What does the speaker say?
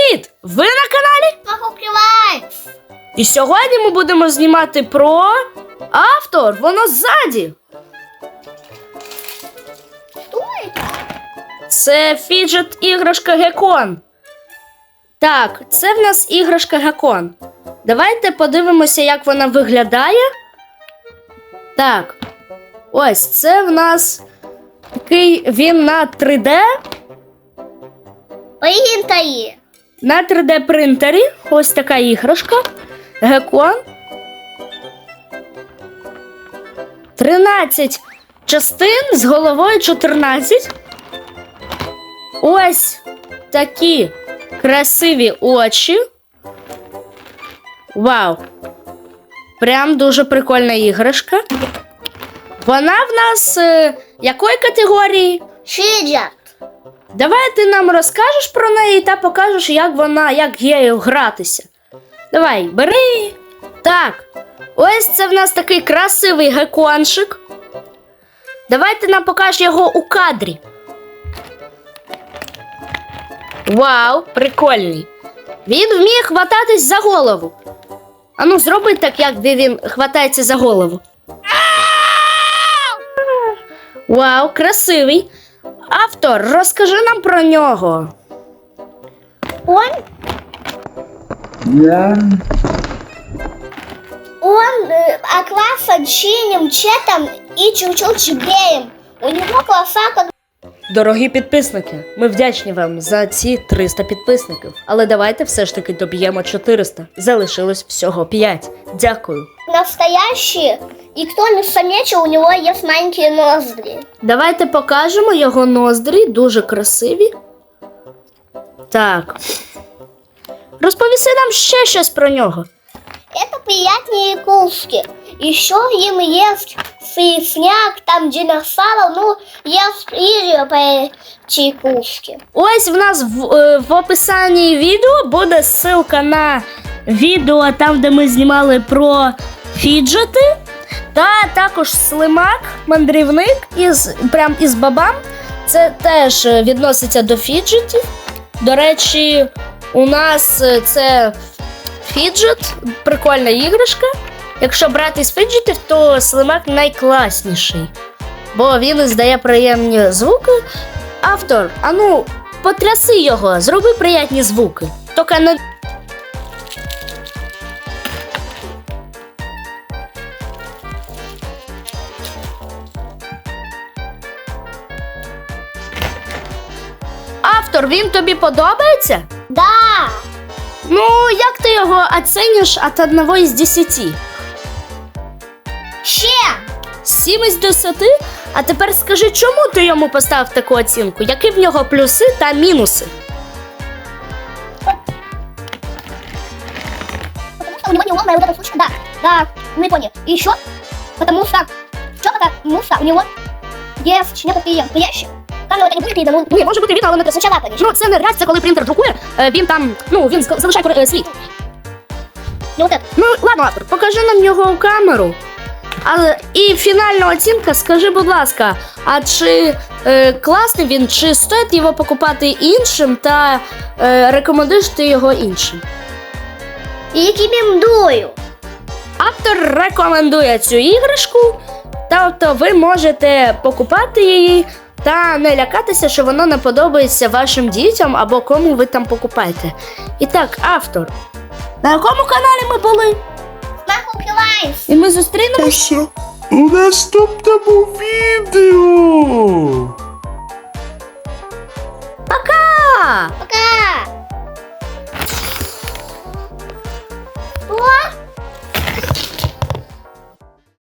Привіт! Ви на каналі Покривай! І сьогодні ми будемо знімати про автор. Воно ззаді. Це фіджет іграшка Гекон. Так, це в нас іграшка Гекон. Давайте подивимося, як вона виглядає. Так. Ось це в нас такий він на 3D. Принтає. На 3D принтері. Ось така іграшка. Гекон. 13 частин з головою 14. Ось такі красиві очі. Вау! Прям дуже прикольна іграшка. Вона в нас е, якої категорії? Фидget. Давай ти нам розкажеш про неї та покажеш, як вона, як є гратися. Давай, бери. Так, ось це в нас такий красивий гекончик. Давай ти нам покажеш його у кадрі. Вау, прикольний. Він вміє хвататись за голову. Ану, зроби так, як де він хватається за голову. Вау, красивий. Автор, розкажи нам про нього. Он... Он э, окрасан синим цветом и чуть-чуть белым. У него глаза как Дорогі підписники, ми вдячні вам за ці 300 підписників. Але давайте все ж таки доб'ємо 400. Залишилось всього 5. Дякую. настоящие. И кто не заметил, у него есть маленькие ноздри. Давайте покажемо його ноздрі, дуже красиві. Так. Розповіси нам ще щось про нього. Это приятные игрушки. Еще им есть фифняк, там динозавр, ну, есть видео по эти игрушки. Ось в нас в, е, в описанні відео буде ссылка на відео, там, де ми знімали про фіджети. Та також слимак, мандрівник із прям із бабам. Це теж е, відноситься до фіджетів. До речі, у нас е, це фіджет, прикольна іграшка. Якщо брати з фіджетів, то слимак найкласніший, бо він здає приємні звуки. Автор, а ну, потряси його, зроби приятні звуки. Тільки не. Автор, він тобі подобається? Да, Ну, як ти його оціниш від 1 із 10? чем? 7 із 10? А тепер скажи, чому ти йому поставив таку оцінку? Які в нього плюси та мінуси? Потому что у него неуловная вот эта штучка, да, да, мы поняли. И еще, потому что, что потому что у него есть некоторые вещи. Там это не будет видно, ну, Ні, може бути він, але не те. сначала, конечно. Ну, це не реакція, коли принтер друкує, е, він там, ну, він зк- залишає кор- е, слід. Не вот это. Ну, ладно, автор, покажи нам його у камеру. Але і фінальна оцінка, скажи, будь ласка, а чи е, класний він, чи стоїть його покупати іншим та е, рекомендуєш ти його іншим? Рекомендую. Автор рекомендує цю іграшку, тобто ви можете покупати її та не лякатися, що воно не подобається вашим дітям або кому ви там покупаєте. І так, автор. На якому каналі ми були? Зустрінемося. У наступному відео.